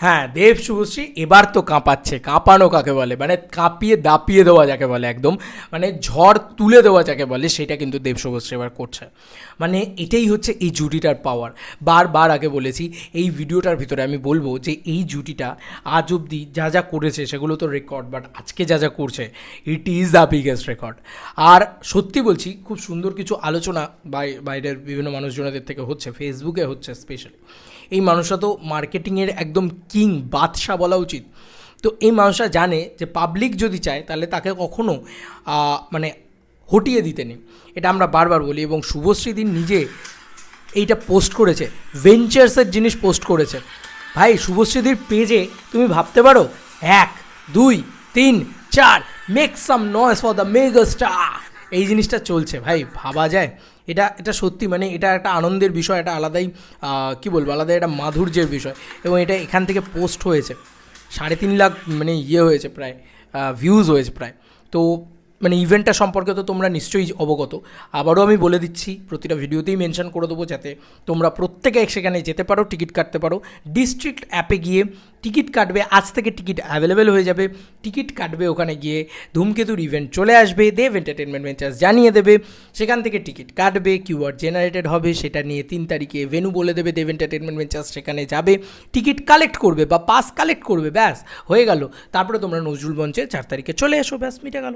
হ্যাঁ দেব শুভশ্রী এবার তো কাঁপাচ্ছে। কাঁপানো কাকে বলে? মানে কাঁপিয়ে দাপিয়ে দেওয়া যাকে বলে একদম। মানে ঝড় তুলে দেওয়া যাকে বলে, সেটা কিন্তু দেব শুভশ্রী এবার করছে। মানে এটাই হচ্ছে এই জুটিটার পাওয়ার বারবার আগে বলেছি, এই ভিডিওটার ভিতরে আমি বলব যে এই জুটিটা আজ অবধি যা যা করেছে, সেগুলো তো রেকর্ড বাট আজকে যা যা করছে it is the biggest record আর সত্যি বলছি, খুব সুন্দর কিছু আলোচনা বাই- বাইরের বিভিন্ন মানুষজনদের থেকে হচ্ছে ফেসবুকে হচ্ছে স্পেশালি এই মানুষরা তো মার্কেটিংয়ের একদম কিং বাদশাহ বলা উচিত। তো এই মানুষরা জানে যে পাবলিক যদি চায়, তাহলে তাকে কখনো মানে হটিয়ে দিতে নেই। এটা আমরা বারবার বলি এবং শুভশ্রীদিন নিজে এইটা পোস্ট করেছে ভেঞ্চার্সের জিনিস পোস্ট করেছে। ভাই শুভশ্রীদির পেজে তুমি ভাবতে পারো? এক, দুই, তিন, চার make some noise for the mega star এই জিনিসটা চলছে। ভাই, ভাবা যায়। এটা এটা সত্যি মানে এটা একটা আনন্দের বিষয়, এটা আলাদাই কী বলব আলাদা এটা মাধুর্যের বিষয় এবং এটা এখান থেকে পোস্ট হয়েছে। সাড়ে তিন লাখ মানে ইয়ে হয়েছে প্রায় ভিউজ হয়েছে প্রায়। তো মানে ইভেন্টটা সম্পর্কে তো তোমরা নিশ্চয়ই অবগত। আবারও আমি বলে দিচ্ছি, প্রতিটা ভিডিওতেই মেনশন করে দেবো যাতে তোমরা প্রত্যেকে সেখানে যেতে পারো, টিকিট কাটতে পারো। ডিস্ট্রিক্ট অ্যাপে গিয়ে টিকিট কাটবে, আজ থেকে টিকিট অ্যাভেলেবেল হয়ে যাবে। টিকিট কাটবে ওখানে গিয়ে ধূমকেতুর ইভেন্ট চলে আসবে, দেব এন্টারটেনমেন্ট ভেঞ্চার্স জানিয়ে দেবে। সেখান থেকে টিকিট কাটবে কিউআর জেনারেটেড হবে, সেটা নিয়ে তিন তারিখে ভেনু বলে দেবে, দেব এন্টারটেনমেন্ট ভেঞ্চার্স সেখানে যাবে। টিকিট কালেক্ট করবে বা পাস কালেক্ট করবে, ব্যাস, হয়ে গেল। তারপরে তোমরা নজরুল মঞ্চে চার তারিখে চলে এসো, ব্যাস, মিটে গেল।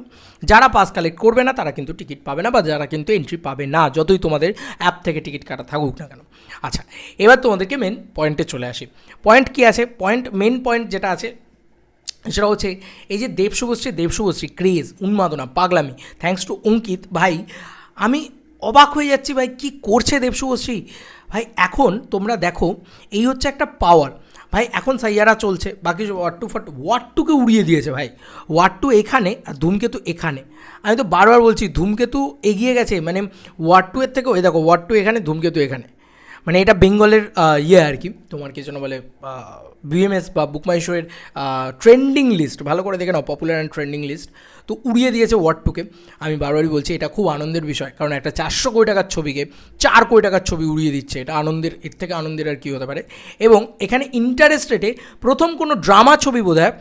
যারা পাস কালেক্ট করবে না, তারা কিন্তু টিকিট পাবে না বা যারা কিন্তু এন্ট্রি পাবে না, যতই তোমাদের অ্যাপ থেকে টিকিট কাটা থাকুক না কেন। আচ্ছা এবার তোমাদেরকে মেন পয়েন্টে চলে আসি। পয়েন্ট কী আছে? পয়েন্ট মেন পয়েন্ট যেটা আছে, সেটা হচ্ছে এই যে দেব শুভশ্রী দেব শুভশ্রী ক্রেজ উন্মাদনা, পাগলামি। থ্যাঙ্কস টু অঙ্কিত, ভাই, আমি অবাক হয়ে যাচ্ছি, ভাই, কি করছে দেব শুভশ্রী ভাই, এখন তোমরা দেখো, এই হচ্ছে একটা পাওয়ার ভাই, এখন সাইয়ারা চলছে, বাকি ফাট ওয়াট টুকে উড়িয়ে দিয়েছে ভাই। ওয়াট টু এখানে আর ধূমকেতু এখানে। আমি তো বারবার বলছি ধূমকেতু এগিয়ে গেছে মানে ওয়াট টু এর থেকে ওই দেখো ওয়াট টু এখানে ধূমকেতু এখানে। মানে এটা বেঙ্গলের ইয়ে আর কি, তোমার কি যেন বলে বিএমএস বা বুকমাইশোয়ের ট্রেন্ডিং লিস্ট ভালো করে দেখে নাও পপুলার অ্যান্ড ট্রেন্ডিং লিস্ট তো উড়িয়ে দিয়েছে ওয়ার্ড টুকে আমি বারবারই বলছি, এটা খুব আনন্দের বিষয়, কারণ একটা চারশো কোটি টাকার ছবিকে চার কোটি টাকার ছবি উড়িয়ে দিচ্ছে। এটা আনন্দের, এর থেকে আনন্দের আর কী হতে পারে। এবং এখানে ইন্টারেস্ট রেটে প্রথম কোনো ড্রামা ছবি বোধ হয়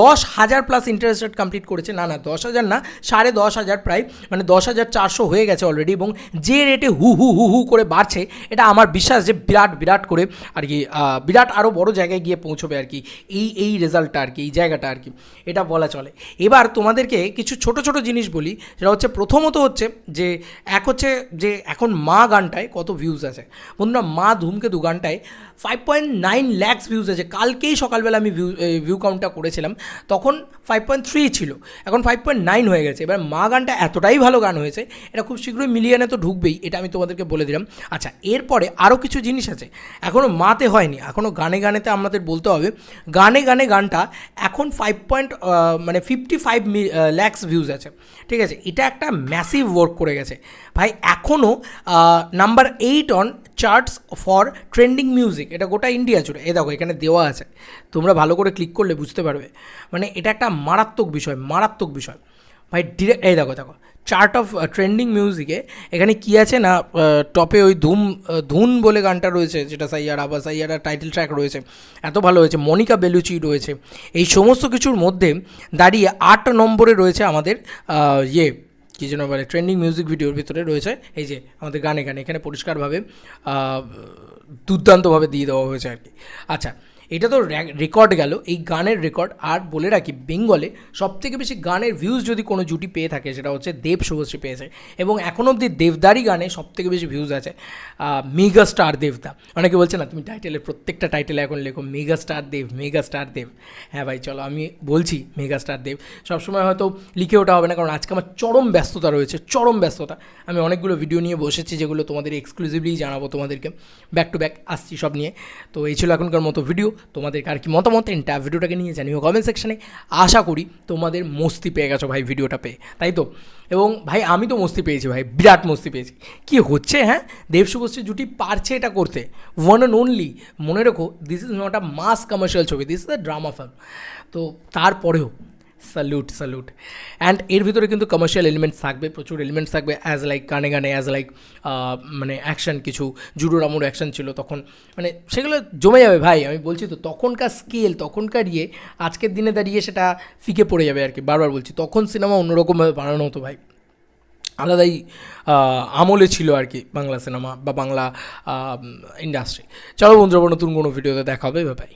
দশ হাজার প্লাস ইন্টারেস্ট রেট কমপ্লিট করেছে। না না, দশ হাজার না, সাড়ে দশ হাজার প্রায় মানে দশ হাজার চারশো হয়ে গেছে অলরেডি এবং যে রেটে হু হু হু হু করে বাড়ছে, এটা আমার বিশ্বাস যে বিরাট বিরাট করে আর কি বিরাট আরও বড় জায়গায় গিয়ে পৌঁছবে আর কি। এই এই রেজাল্টটা আর কি, এই জায়গাটা আর কি। এটা বলা চলে। এবার তোমাদেরকে কিছু ছোট ছোট জিনিস বলি, সেটা হচ্ছে প্রথমত হচ্ছে যে এক হচ্ছে যে এখন মা গানটায় কত ভিউজ আছে। বন্ধুরা, মা ধূমকেতু গানটায় five point nine lakhs views আছে। কালকেই সকালবেলা আমি ভিউ ভিউ কাউন্টটা করেছিলাম, তখন ফাইভ পয়েন্ট থ্রি ছিল। এখন ফাইভ পয়েন্ট নাইন হয়ে গেছে। এবার মা গানটা এতটাই ভালো গান হয়েছে, এটা খুব শীঘ্রই মিলিয়নে তো ঢুকবেই, এটা আমি তোমাদেরকে বলে দিলাম। আচ্ছা এরপরে আরও কিছু জিনিস আছে। এখনও মাতে হয়নি এখনও গানে গানেতে আমাদের বলতে হবে, গানে গানে গানটা এখন ফাইভ পয়েন্ট মানে ফিফটি ফাইভ ল্যাক্স ভিউজ আছে। ঠিক আছে, এটা একটা ম্যাসিভ ওয়ার্ক করে গেছে। ভাই এখনও number eight on charts for trending music এটা গোটা ইন্ডিয়া জুড়ে। এ দেখো, এখানে দেওয়া আছে। তোমরা ভালো করে ক্লিক করলে বুঝতে পারবে। মানে এটা একটা মারাত্মক বিষয় মারাত্মক বিষয়। ভাই ডিরেক্ট এই দেখো দেখো। চার্ট অফ ট্রেন্ডিং মিউজিকে এখানে কি আছে না টপে ওই ধুম আহ, ধুন বলে গানটা রয়েছে যেটা সাইয়ারা বা সাইয়ারা টাইটেল ট্র্যাক রয়েছে। এত ভালো হয়েছে মনিকা বেলুচি রয়েছে। এই সমস্ত কিছুর মধ্যে দাঁড়িয়ে আট নম্বরে রয়েছে আমাদের ইয়ে কী যেন বলে ট্রেন্ডিং মিউজিক ভিডিওর ভিতরে রয়েছে। এই যে আমাদের গানে গানে এখানে পরিষ্কারভাবে দুর্দান্তভাবে দিয়ে দেওয়া হয়েছে আর কি। আচ্ছা এটা তো রেকর্ড গেল। এই গানের রেকর্ড আর বলে রাখি, বেঙ্গলে সবথেকে বেশি গানের ভিউজ যদি কোনো জুটি পেয়ে থাকে, সেটা হচ্ছে দেব শুভশ্রী পেয়েছে। এবং এখন অবধি দেবদারি গানে সবথেকে বেশি ভিউজ আছে মেগা স্টার দেবদা। অনেকে বলছে, না, তুমি টাইটেলের প্রত্যেকটা টাইটেলে এখন লেখো mega star Dev mega star Dev. হ্যাঁ ভাই, চলো, আমি বলছি মেগা স্টার দেব। সবসময় হয়তো লিখে ওঠা হবে না, কারণ আজকে আমার চরম ব্যস্ততা রয়েছে, চরম ব্যস্ততা। আমি অনেকগুলো ভিডিও নিয়ে বসেছি, যেগুলো তোমাদের এক্সক্লুসিভলি জানাব তোমাদেরকে। ব্যাক টু ব্যাক আসছি সব নিয়ে। তো এই ছিল এখনকার মতো ভিডিও তোমাদের আর কি মতামত এন্টা ভিডিওটাকে নিয়ে জানিও কমেন্ট সেকশানে আশা করি তোমাদের মস্তি পেয়ে গেছো ভাই ভিডিওটা পেয়ে, তাই তো? এবং ভাই, আমি তো মস্তি পেয়েছি ভাই, বিরাট মস্তি পেয়েছি। কি হচ্ছে হ্যাঁ? দেবশুভশ্রী জুটি পারছে এটা করতে। ওয়ান অ্যান্ড অনলি মনে রেখো this is not a mass commercial ছবি this is a drama film তো তারপরেও স্যালুট স্যালুট অ্যান্ড এর ভিতরে কিন্তু কমার্শিয়াল এলিমেন্টস থাকবে, প্রচুর এলিমেন্টস থাকবে অ্যাজ লাইক গানে গানে অ্যাজ লাইক মানে অ্যাকশন কিছু, জুডো রামুর অ্যাকশন ছিল তখন। মানে সেগুলো জমে যাবে ভাই, আমি বলছি তো, তখনকার স্কেল তখনকার ইয়ে আজকের দিনে দাঁড়িয়ে সেটা ফিকে পড়ে যাবে আর কি বারবার বলছি। তখন সিনেমা অন্যরকমভাবে বানানো হতো ভাই। আলাদাই আমলে ছিল আর কি বাংলা সিনেমা বা বাংলা ইন্ডাস্ট্রি চলো বন্ধুরা নতুন কোনো ভিডিওতে দেখা হবে বাই